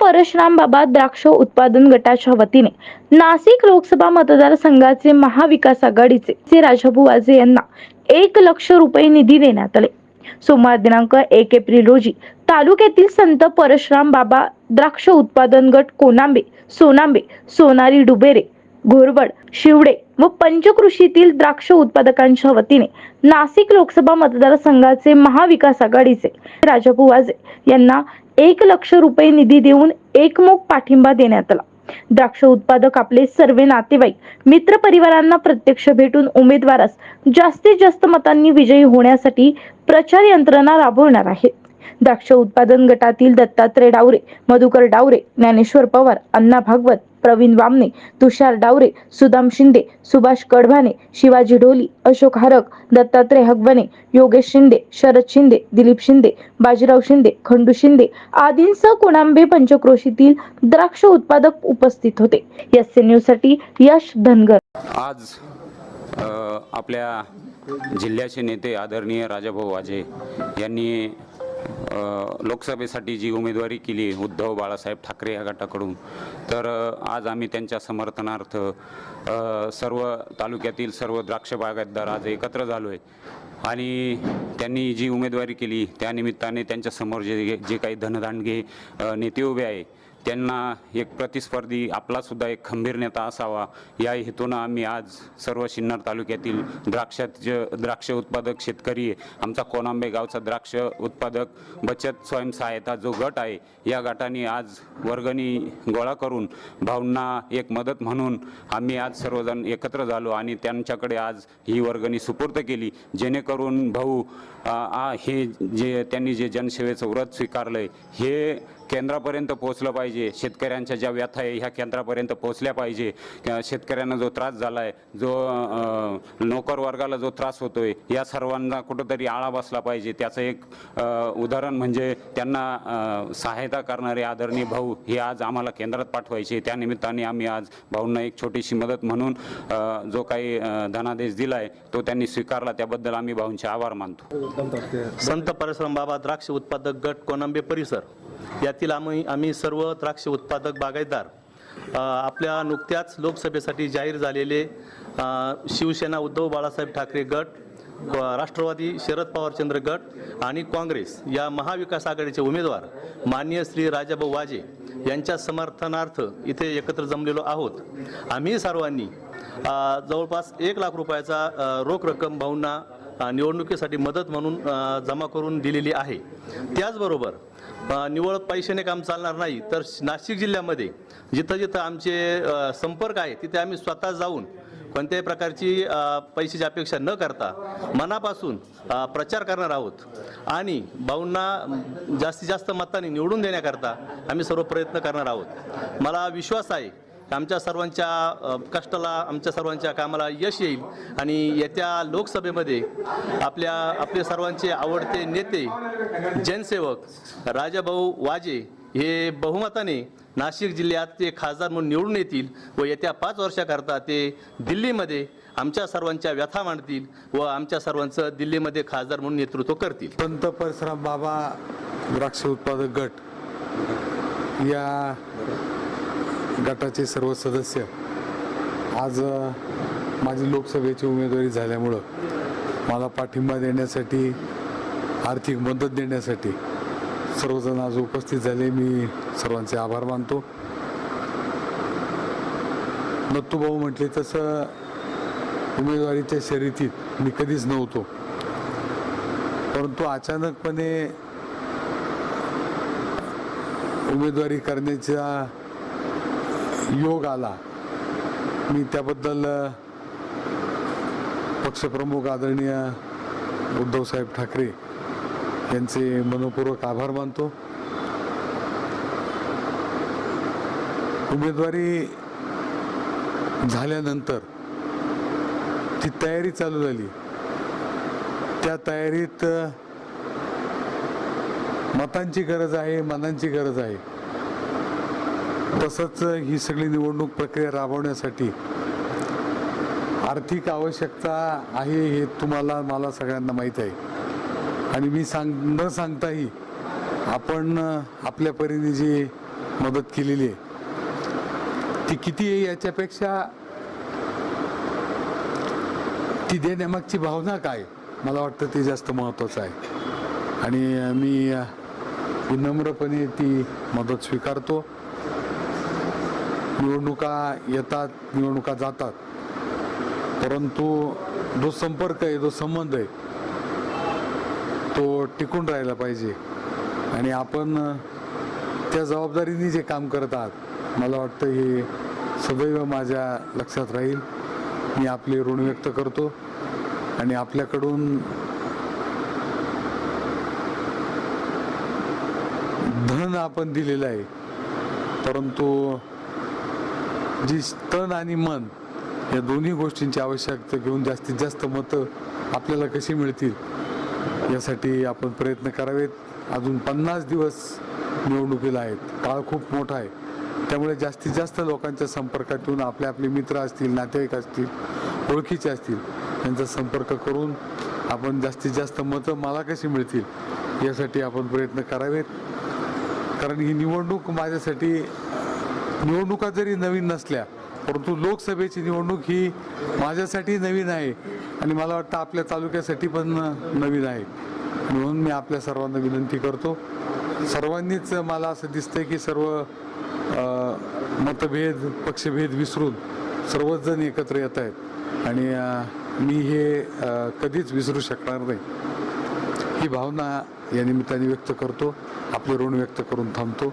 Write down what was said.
परशुराम बाबा द्राक्ष उत्पादन गटाच्या वतीने नाशिक लोकसभा मतदारसंघाचे महाविकास आघाडीचे चे राजाभाऊ वाजे यांना एक लक्ष रुपये निधी देण्यात आले. सोमवार दिनांक एक एप्रिल रोजी तालुक्यातील संत परशुराम बाबा द्राक्ष उत्पादन गट कोनांबे सोनांबे सोनारी डुबेरे घोरवड शिवडे व पंचकृषीतील द्राक्ष उत्पादकांच्या वतीने नाशिक लोकसभा मतदारसंघाचे महाविकास आघाडीचे राजाभाऊ वाजे यांना एक लक्ष रुपये निधी देऊन एकमुख पाठिंबा देण्यात आला. द्राक्ष उत्पादक आपले सर्व नातेवाईक मित्र परिवारांना प्रत्यक्ष भेटून उमेदवारास जास्तीत जास्त मतांनी विजयी होण्यासाठी प्रचार यंत्रणा राबवणार आहेत. द्राक्ष उत्पादन गटातील दत्तात्रय डावरे मधुकर डावरे ज्ञानेश्वर पवार अण्णा भागवत प्रवीण वामने तुषार डावरे सुदाम शिंदे सुभाष कडभाने शिवाजी ढोली अशोक हारक दत्तात्रय हगवणे योगेश शिंदे शरद शिंदे दिलीप शिंदे बाजीराव शिंदे खंडू शिंदे आदींसह कोणांबे पंचक्रोशीतील द्राक्ष उत्पादक उपस्थित होते. एस न्यूजसाठी यश धनगर. आज आपल्या जिल्ह्याचे नेते आदरणीय राजाभाऊ वाजे यांनी लोकसभेसाठी जी उमेदवारी केली उद्धव बाळासाहेब ठाकरे या गटाकडून तर आज आम्ही त्यांच्या समर्थनार्थ सर्व तालुक्यातील सर्व द्राक्ष बागायतदार आज एकत्र झालो आहे आणि त्यांनी जी उमेदवारी केली त्यानिमित्ताने त्यांच्यासमोर जे जे काही धनदांडगे नेते उभे आहे त्यांना एक प्रतिस्पर्धी आपलासुद्धा एक खंबीर नेता असावा. या हेतूनं आम्ही आज सर्व सिन्नर तालुक्यातील द्राक्षाचे द्राक्ष उत्पादक शेतकरी आमचा कोनांबे गावचा द्राक्ष उत्पादक बचत स्वयंसहायता जो गट आहे या गटाने आज वर्गणी गोळा करून भाऊंना एक मदत म्हणून आम्ही आज सर्वजण एकत्र झालो आणि त्यांच्याकडे आज ही वर्गणी सुपूर्द केली. जेणेकरून भाऊ आ, हे जे त्यांनी जे जनसेवेचं व्रत स्वीकारलं हे केंद्रापर्यंत पोहोचलं पाहिजे. शेतकऱ्यांच्या ज्या व्यथा आहे ह्या केंद्रापर्यंत पोहोचल्या पाहिजे. शेतकऱ्यांना जो त्रास झाला आहे जो नोकर वर्गाला जो त्रास होतो आहे या सर्वांना कुठंतरी आळा बसला पाहिजे. त्याचं एक उदाहरण म्हणजे त्यांना सहायता करणारे आदरणीय भाऊ हे आज आम्हाला केंद्रात पाठवायचे. त्यानिमित्ताने आम्ही आज भाऊंना एक छोटीशी मदत म्हणून जो काही धनादेश धनादेश दिलाय तो त्यांनी स्वीकारला. त्याबद्दल आम्ही भाऊंचे आभार मानतो. संत परशुराम बाबा द्राक्ष उत्पादक गट कोलंबे परिसर. यातील आम्ही आम्ही सर्व द्राक्ष उत्पादक बागायतदार आपल्या नुकत्याच लोकसभेसाठी जाहीर झालेले शिवसेना उद्धव बाळासाहेब ठाकरे गट राष्ट्रवादी शरद पवारचंद्र गट आणि काँग्रेस या महाविकास आघाडीचे उमेदवार माननीय श्री राजाभाऊ वाजे यांच्या समर्थनार्थ इथे एकत्र जमलेलो आहोत. आम्ही सर्वांनी जवळपास एक लाख रुपयाचा रोख रक्कम भाऊंना निवडणुकीसाठी मदत म्हणून जमा करून दिलेली आहे. त्याचबरोबर निवळ पैशाने काम चालणार नाही तर नाशिक जिल्ह्यामध्ये जिथं जिथं आमचे संपर्क आहे तिथे आम्ही स्वतः जाऊन कोणत्याही प्रकारची पैशाची अपेक्षा न करता मनापासून प्रचार करणार आहोत. आणि भाऊंना जास्तीत जास्त मताने निवडून देण्याकरता आम्ही सर्व प्रयत्न करणार आहोत. मला विश्वास आहे आमच्या सर्वांच्या कष्टाला आमच्या सर्वांच्या कामाला यश येईल आणि येत्या लोकसभेमध्ये आपल्या आपले सर्वांचे आवडते नेते जनसेवक राजाभाऊ वाजे हे बहुमताने नाशिक जिल्ह्यात ते खासदार म्हणून निवडून येतील व येत्या पाच वर्षाकरता ते दिल्लीमध्ये आमच्या सर्वांच्या व्यथा मांडतील व आमच्या सर्वांचं दिल्लीमध्ये खासदार म्हणून नेतृत्व करतील. संत परसराम बाबा द्राक्ष उत्पादक गट. या गटाचे सर्व सदस्य आज माझी लोकसभेची उमेदवारी झाल्यामुळं मला पाठिंबा देण्यासाठी आर्थिक मदत देण्यासाठी सर्वजण आज उपस्थित झाले. मी सर्वांचे आभार मानतो. नत्तूभाऊ म्हटले तसं उमेदवारीच्या शर्यतीत मी कधीच नव्हतो. परंतु अचानकपणे उमेदवारी करण्याच्या योग आला. मी त्याबद्दल पक्षप्रमुख आदरणीय उद्धवसाहेब ठाकरे यांचे मनपूर्वक आभार मानतो. उमेदवारी झाल्यानंतर ती तयारी चालू झाली. त्या तयारीत मतांची गरज आहे मनांची गरज आहे. तसंच ही सगळी निवडणूक प्रक्रिया राबवण्यासाठी आर्थिक आवश्यकता आहे हे तुम्हाला मला सगळ्यांना माहीत आहे. आणि मी सांग न सांगताही आपण आपल्या परीने जी मदत केलेली आहे ती किती आहे याच्यापेक्षा ती देण्यामागची भावना काय? मला वाटतं ते जास्त महत्त्वाचं आहे. आणि मी विनम्रपणे ती मदत स्वीकारतो. निवडणुका येतात निवडणुका जातात. परंतु जो संपर्क आहे जो संबंध आहे तो टिकून राहिला पाहिजे. आणि आपण त्या जबाबदारीने जे काम करत आहात मला वाटतं हे सदैव माझ्या लक्षात राहील. मी आपले ऋण व्यक्त करतो. आणि आपल्याकडून धन आपण दिलेलं आहे. परंतु जी तन आणि मन या दोन्ही गोष्टींची आवश्यकता घेऊन जास्तीत जास्त मतं आपल्याला कशी मिळतील यासाठी आपण प्रयत्न करावेत. अजून पन्नास दिवस निवडणुकीला आहेत. काळ खूप मोठा आहे. त्यामुळे जास्तीत जास्त लोकांच्या संपर्कात येऊन आपले आपले मित्र असतील नातेवाईक असतील ओळखीचे असतील यांचा संपर्क करून आपण जास्तीत जास्त मतं मला कशी मिळतील यासाठी आपण प्रयत्न करावेत. कारण ही निवडणूक माझ्यासाठी निवडणुका जरी नवीन नसल्या परंतु लोकसभेची निवडणूक ही माझ्यासाठी नवीन आहे आणि मला वाटतं आपल्या तालुक्यासाठी पण नवीन आहे. म्हणून मी आपल्या सर्वांना विनंती करतो. सर्वांनीच मला असं दिसतंय की सर्व मतभेद पक्षभेद विसरून सर्वच जण एकत्र येत आहेत. आणि मी हे कधीच विसरू शकणार नाही. ही भावना या निमित्ताने व्यक्त करतो. आपले ऋण व्यक्त करून थांबतो.